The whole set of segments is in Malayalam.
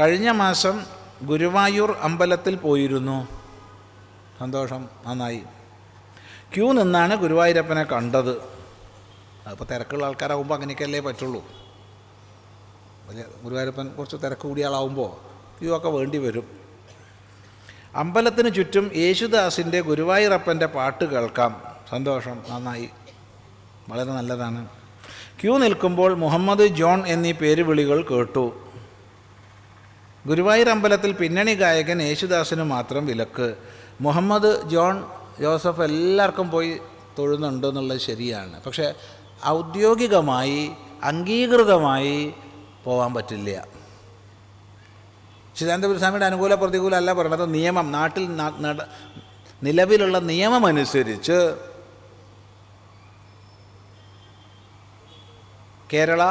കഴിഞ്ഞ മാസം ഗുരുവായൂർ അമ്പലത്തിൽ പോയിരുന്നു. സന്തോഷം നന്നായി. ക്യൂ നിന്നാണ് ഗുരുവായൂരപ്പനെ കണ്ടത്. അപ്പോൾ തിരക്കുള്ള ആൾക്കാരാകുമ്പോൾ അങ്ങനെയൊക്കെയല്ലേ പറ്റുള്ളൂ. വലിയ ഗുരുവായൂരപ്പൻ കുറച്ച് തിരക്ക് കൂടിയ ആളാവുമ്പോൾ ക്യൂ ഒക്കെ വേണ്ടി വരും. അമ്പലത്തിന് ചുറ്റും യേശുദാസിന്റെ ഗുരുവായൂരപ്പന്റെ പാട്ട് കേൾക്കാം. സന്തോഷം നന്നായി. വളരെ നല്ലതാണ്. ക്യൂ നിൽക്കുമ്പോൾ മുഹമ്മദ് ജോൺ എന്നീ പേരുവിളികൾ കേട്ടു. ഗുരുവായൂർ അമ്പലത്തിൽ പിന്നണി ഗായകൻ യേശുദാസിന് മാത്രം വിലക്ക്. മുഹമ്മദ് ജോൺ ജോസഫ് എല്ലാവർക്കും പോയി തൊഴുന്നുണ്ട് എന്നുള്ളത് ശരിയാണ്. പക്ഷേ ഔദ്യോഗികമായി അംഗീകൃതമായി പോകാൻ പറ്റില്ല. ചിദാനന്ദപുരസ്വാമിയുടെ അനുകൂല പ്രതികൂല അല്ല പറയണത്. നിയമം നാട്ടിൽ നിലവിലുള്ള നിയമമനുസരിച്ച് Kerala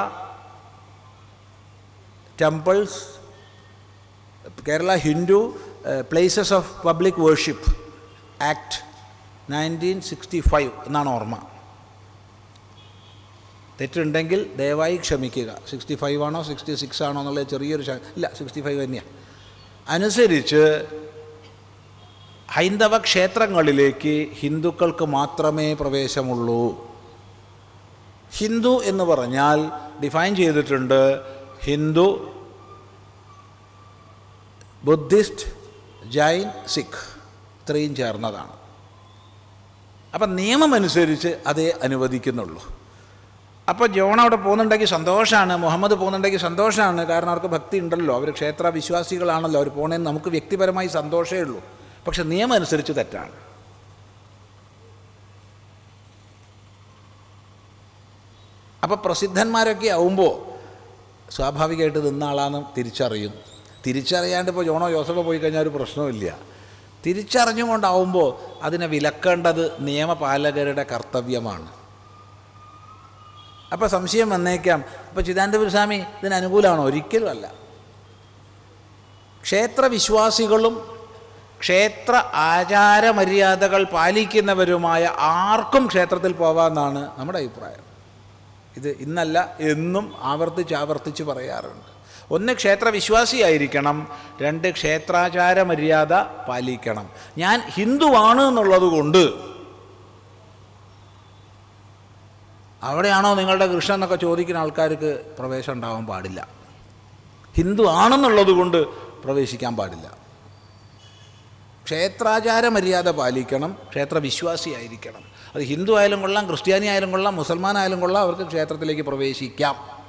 temples Kerala Hindu places of public worship act nineteen sixty five എന്നാണ് ഓർമ്മ. തെറ്റുണ്ടെങ്കിൽ ദയവായി ക്ഷമിക്കുക. സിക്സ്റ്റി ഫൈവ് ആണോ സിക്സ്റ്റി സിക്സ് ആണോ എന്നുള്ള ചെറിയൊരു ഇല്ല സിക്സ്റ്റി ഫൈവ് തന്നെയാണ് അനുസരിച്ച് ഹൈന്ദവ ക്ഷേത്രങ്ങളിലേക്ക് ഹിന്ദുക്കൾക്ക് മാത്രമേ പ്രവേശമുള്ളൂ. ഹിന്ദു എന്ന് പറഞ്ഞാൽ ഡിഫൈൻ ചെയ്തിട്ടുണ്ട് ഹിന്ദു ബുദ്ധിസ്റ്റ് ജൈൻ സിഖ് ഇത്രയും ചേർന്നതാണ്. അപ്പം നിയമമനുസരിച്ച് അതേ അനുവദിക്കുന്നുള്ളൂ. അപ്പോൾ ജോൺ അവിടെ പോകുന്നുണ്ടെങ്കിൽ സന്തോഷമാണ് മുഹമ്മദ് പോകുന്നുണ്ടെങ്കിൽ സന്തോഷമാണ് കാരണം അവർക്ക് ഭക്തി ഉണ്ടല്ലോ അവർ ക്ഷേത്ര വിശ്വാസികളാണല്ലോ അവർ പോണേന്ന് നമുക്ക് വ്യക്തിപരമായി സന്തോഷമേ ഉള്ളൂ. പക്ഷെ നിയമം അനുസരിച്ച് തെറ്റാണ്. അപ്പോൾ പ്രസിദ്ധന്മാരൊക്കെ ആവുമ്പോൾ സ്വാഭാവികമായിട്ട് നിന്ന ആളാന്ന് തിരിച്ചറിയും. തിരിച്ചറിയാണ്ട് ഇപ്പോൾ ജോണോ ജോസഫോ പോയി കഴിഞ്ഞാൽ ഒരു പ്രശ്നവുമില്ല. തിരിച്ചറിഞ്ഞുകൊണ്ടാവുമ്പോൾ അതിനെ വിലക്കേണ്ടത് നിയമപാലകരുടെ കർത്തവ്യമാണ്. അപ്പോൾ സംശയം വന്നേക്കാം. അപ്പോൾ ചിദാനന്ദപുരസ്വാമി ഇതിന് അനുകൂലമാണോ? ഒരിക്കലും അല്ല. ക്ഷേത്രവിശ്വാസികളും ക്ഷേത്ര ആചാരമര്യാദകൾ പാലിക്കുന്നവരുമായ ആർക്കും ക്ഷേത്രത്തിൽ പോകാമെന്നാണ് നമ്മുടെ അഭിപ്രായം. ഇത് ഇന്നല്ല എന്നും ആവർത്തിച്ച് ആവർത്തിച്ച് പറയാറുണ്ട്. ഒന്ന് ക്ഷേത്രവിശ്വാസിയായിരിക്കണം രണ്ട് ക്ഷേത്രാചാര മര്യാദ പാലിക്കണം. ഞാൻ ഹിന്ദുവാണ് എന്നുള്ളത് കൊണ്ട് അവിടെയാണോ നിങ്ങളുടെ കൃഷ്ണൻ എന്നൊക്കെ ചോദിക്കുന്ന ആൾക്കാർക്ക് പ്രവേശം ഉണ്ടാവാൻ പാടില്ല. ഹിന്ദു ആണെന്നുള്ളത് കൊണ്ട് പ്രവേശിക്കാൻ പാടില്ല. ക്ഷേത്രാചാര മര്യാദ പാലിക്കണം ക്ഷേത്രവിശ്വാസിയായിരിക്കണം. അത് ഹിന്ദു ആയാലും കൊള്ളാം ക്രിസ്ത്യാനി ആയാലും കൊള്ളാം മുസൽമാൻ ആയാലും കൊള്ളാം അവർക്ക് ക്ഷേത്രത്തിലേക്ക് പ്രവേശിക്കാം.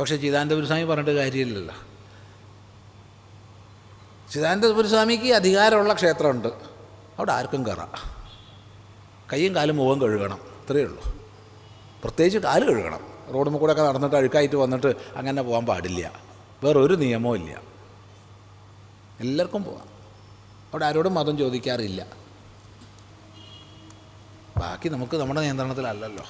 പക്ഷേ ചിദാനന്ദപുരസ്വാമി പറഞ്ഞിട്ട് കാര്യമില്ലല്ലോ. ചിദാനന്ദപുരസ്വാമിക്ക് അധികാരമുള്ള ക്ഷേത്രമുണ്ട്. അവിടെ ആർക്കും കയറാം. കയ്യും കാലും മുഖം കഴുകണം. ഇത്രയേ ഉള്ളൂ. പ്രത്യേകിച്ച് കാൽ കഴുകണം. റോഡ് കൂടെ ഒക്കെ നടന്നിട്ട് അഴുക്കായിട്ട് വന്നിട്ട് അങ്ങനെ പോകാൻ പാടില്ല. വേറെ ഒരു നിയമവും ഇല്ല. എല്ലാവർക്കും പോവാം. അവിടെ ആരോടും മതം ചോദിക്കാറില്ല. ബാക്കി നമുക്ക് നമ്മുടെ നിയന്ത്രണത്തിലല്ലല്ലോ.